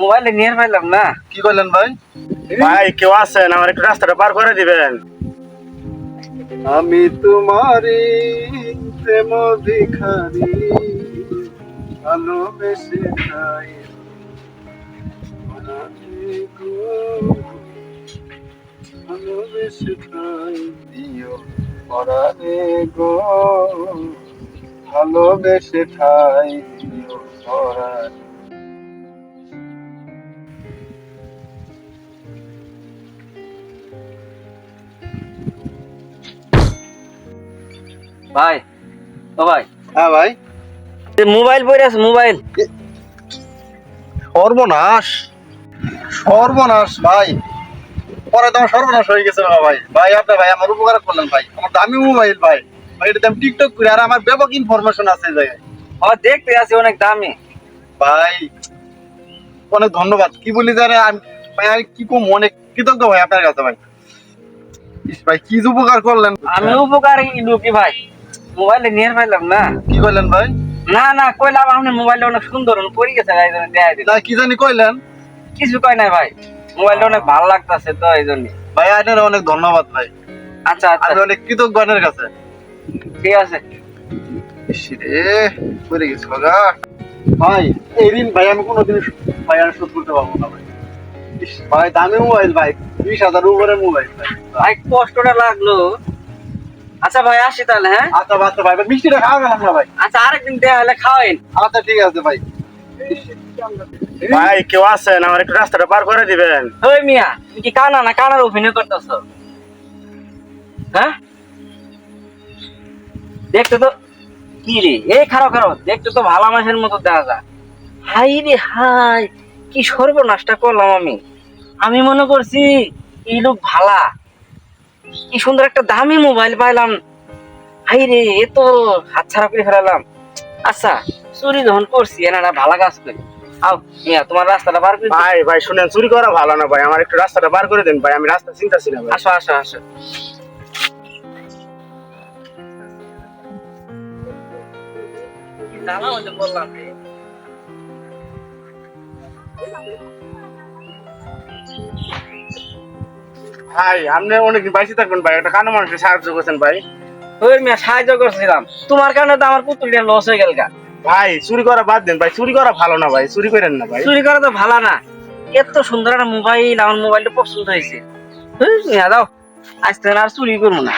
মোবাইলে নিয়ে পাইলাম না। কি করলেন ভাই? ভাই কেউ আছেন আমার একটু রাস্তাটা পার করে দিবেন। আমি তোমারই প্রেম ভিখারি ভালোবেসে গো, ভালোবেসে খাই দিও পরাণে গো ভালোবেসে ঠাই। দিও পরাণে ভাই ও ভাই। হ্যাঁ ভাই। মোবাইল পড়ে আছে মোবাইল। সর্বনাশ। সর্বনাশ ভাই। পরে তো আমার সর্বনাশ হয়ে গেছে ভাই। ভাই আপনি ভাই আমার উপকার করলেন ভাই। আমার দামি মোবাইল ভাই। ভাই এটা আমি টিকটক করি আর আমার ব্যাপক ইনফরমেশন আছে এই জায়গায়। ও দেখতে আছে অনেক দামি। ভাই অনেক ধন্যবাদ। কি বলি জানে আমি ভাই আমি কি কম অনেক কৃতজ্ঞ ভাই আপনার কাছে ভাই। ইস ভাই কি উপকার করলেন। আমি উপকার লুকি ভাই। মোবাইলে নিয়ে পাইলাম না। কি করলেন ভাই? না না কইলাম আপনি মোবাইলটা অনেক সুন্দর পড়ে গেছে জন্য দেখাই দিল কি জানি কইলেন? কিছু কয় নাই ভাই মোবাইলটা অনেক ভালো লাগতাছে তো এই জন্য। ভাই আপনার অনেক ধন্যবাদ ভাই। আচ্ছা আচ্ছা। আমি অনেক কৃতজ্ঞ আপনার কাছে। ঠিক আছে। রে পড়ে গেছে বাগা। ভাই এই ঋণ ভাই আমি কোনোদিন ভাই আমি শোধ করতে পারব না ভাই। ভাই দামি মোবাইল ভাই বিশ হাজার উপরে মোবাইল ভাই। ভাই কষ্টটা লাগল। আচ্ছা ভাই আসি তাহলে হ্যাঁ? আচ্ছা আচ্ছা ভাই মিষ্টিটা খাওয়া গেলাম না ভাই? আচ্ছা আরেকদিন দেয়া হলে খাওয়াইন। আচ্ছা ঠিক আছে ভাই। ভাই কেউ আছেন? আমার একটু রাস্তাটা পার করে দিবেন। ওই মিয়া তুমি কি কানা না কানার অভিনয় করতেছ? হ্যাঁ? দেখতে তো কি রে? এই খারাপ খারাপ দেখতে তো ভালো মাসের মতো দেখা যায়। হাই রে হাই কি সর্বনাশটা করলাম আমি। আমি মনে করছি এই লোক ভালা। কি সুন্দর একটা দামি মোবাইল পাইলাম। হাই রে এ তো হাত ছাড়া করে ফেলালাম। আচ্ছা চুরি যখন করছি এনারা ভালো কাজ করি। আও মিয়া তোমার রাস্তাটা পার করে ভাই ভাই শুনেন চুরি করা ভালো না ভাই। আমার একটু রাস্তাটা পার করে দেন ভাই আমি রাস্তা চিন্তাছি না ভাই। আসো আসো আসো। দাঁড়া বললাম রে। ভাই আপনি অনেকদিন বাইসে থাকবেন ভাই একটা কানো মানুষকে সাহায্য করছেন ভাই। ওই মেয়ে সাহায্য করছিলাম। তোমার কারণে তো আমার পুতুলটা লস হয়ে গেল ভাই চুরি করা বাদ দেন ভাই চুরি করা ভালো না ভাই চুরি করেন না ভাই। চুরি করা তো ভালো না। এত সুন্দর একটা মোবাইল আমার মোবাইলটা পছন্দ হয়েছে। দাও। আজ আর চুরি করব না।